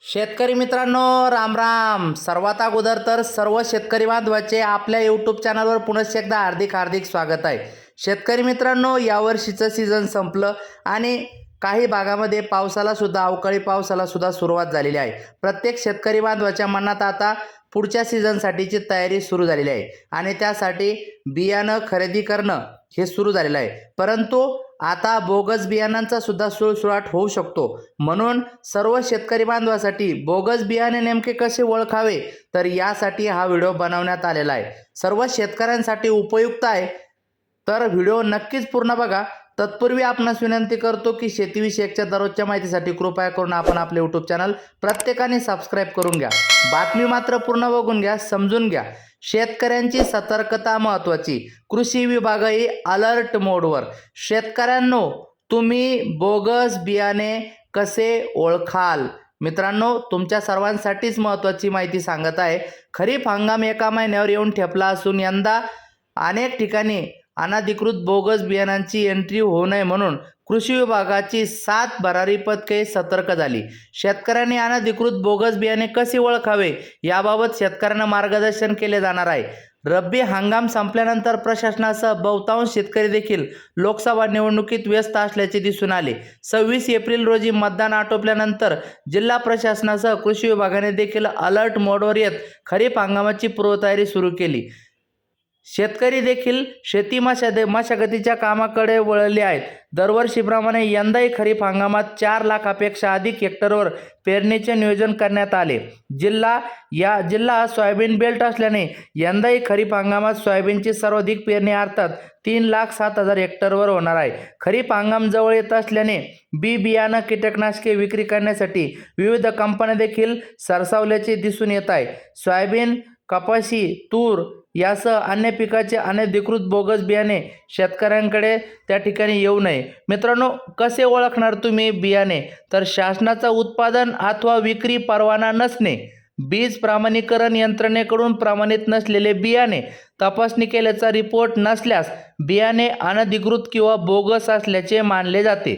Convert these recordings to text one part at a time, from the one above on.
शेतकरी मित्रांनो राम राम. सर्वात अगोदर तर सर्व शेतकरी बांधवाचे आपल्या यूट्यूब चॅनलवर पुनश्च एकदा हार्दिक हार्दिक स्वागत आहे. शेतकरी मित्रांनो यावर्षीचं सीझन संपलं आणि काही भागामध्ये पावसालासुद्धा अवकाळी पावसालासुद्धा सुरुवात झालेली आहे. प्रत्येक शेतकरी बांधवाच्या मनात आता पुढच्या सीझनसाठीची तयारी सुरू झालेली आहे. आणि त्यासाठी बियाणं खरेदी करणं हे सुरू झालेलं आहे. परंतु आता बोगस बियाणांचा सुद्धा सुळसुळाट होऊ शकतो. म्हणून सर्व शेतकरी बांधवासाठी बोगस बियाणे नेमके कसे ओळखावे? तर यासाठी हा व्हिडिओ बनवण्यात आलेला आहे. सर्व शेतकऱ्यांसाठी उपयुक्त आहे. तर व्हिडिओ नक्कीच पूर्ण बघा. तत्पूर्वी आपणास विनंती करतो की शेतीविषयकच्या दररोजच्या माहितीसाठी कृपया करून आपण आपले यूट्यूब चॅनल प्रत्येकाने सबस्क्राईब करून घ्या. बातमी मात्र पूर्ण बघून घ्या समजून घ्या. शेतकऱ्यांची सतर्कता महत्त्वाची. कृषी विभागही अलर्ट मोडवर शेतकऱ्यांनो तुम्ही बोगस बियाणे कसे ओळखाल? मित्रांनो तुमच्या सर्वांसाठीच महत्त्वाची माहिती सांगत आहे. खरीप हंगाम एका महिन्यावर येऊन ठेपला असून यंदा अनेक ठिकाणी अनधिकृत बोगस बियाणांची एंट्री होऊ नये म्हणून कृषी विभागाची सात भरारी पथके सतर्क झाली. शेतकऱ्यांनी अनधिकृत बोगस बियाणे कसे ओळखावे याबाबत शेतकऱ्यांना मार्गदर्शन केले जाणार आहे. रब्बी हंगाम संपल्यानंतर प्रशासनासह बहुतांश शेतकरी देखील लोकसभा निवडणुकीत व्यस्त असल्याचे दिसून आले. सव्वीस एप्रिल रोजी मतदान आटोपल्यानंतर जिल्हा प्रशासनासह कृषी विभागाने देखील अलर्ट मोडवर येत खरीप हंगामाची पूर्वतयारी सुरू केली. शेतकरी देखील शेती मशाद मशागतीच्या कामाकडे वळले आहेत. दरवर्षीप्रमाणे यंदाही खरीप हंगामात चार लाखापेक्षा अधिक हेक्टरवर पेरणीचे नियोजन करण्यात आले. जिल्हा या जिल्हा सोयाबीन बेल्ट असल्याने यंदाही खरीप हंगामात सोयाबीनची सर्वाधिक पेरणी अर्थात तीन लाख सात हजार हेक्टरवर होणार आहे. खरीप हंगाम जवळ येत असल्याने बी बियाणं कीटकनाशके विक्री करण्यासाठी विविध कंपन्या देखील सरसावल्याचे दिसून येत आहे. सोयाबीन कपाशी तूर यासह अन्य पिकाचे अनधिकृत बोगस बियाणे शेतकऱ्यांकडे त्या ठिकाणी येऊ नये. मित्रांनो कसे ओळखणार तुम्ही बियाणे? तर शासनाचा उत्पादन अथवा विक्री परवाना नसणे बीज प्रमाणीकरण यंत्रणेकडून प्रमाणित नसलेले बियाणे तपासणी केल्याचा रिपोर्ट नसल्यास बियाणे अनधिकृत किंवा बोगस असल्याचे मानले जाते.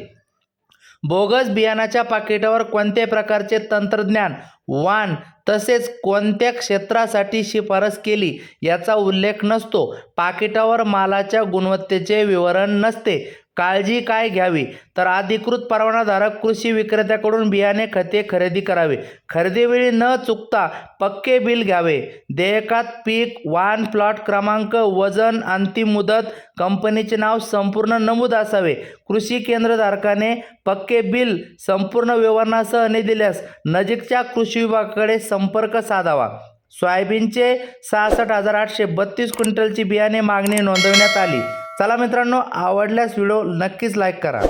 बोगस बियाणाच्या पाकिटावर कोणत्या प्रकारचे तंत्रज्ञान वाण तसेच कोणत्या क्षेत्रासाठी शिफारस केली याचा उल्लेख नसतो. पाकिटावर मालाच्या गुणवत्तेचे विवरण नसते. काळजी काय घ्यावी? तर अधिकृत परवानाधारक कृषी विक्रेत्याकडून बियाणे खते खरेदी करावे. खरेदीवेळी न चुकता पक्के बिल घ्यावे. देयकात पीक वाहन प्लॉट क्रमांक वजन अंतिम मुदत कंपनीचे नाव संपूर्ण नमूद असावे. कृषी केंद्रधारकाने पक्के बिल संपूर्ण विवरणासह न दिल्यास नजीकच्या कृषी विभागाकडे संपर्क साधावा. सोयाबीनचे सहासष्ट हजार आठशे बत्तीस क्विंटलची बियाणे मागणी नोंदवण्यात आली. चला मित्रांनो आवडल्यास व्हिडिओ नक्कीच लाईक करा.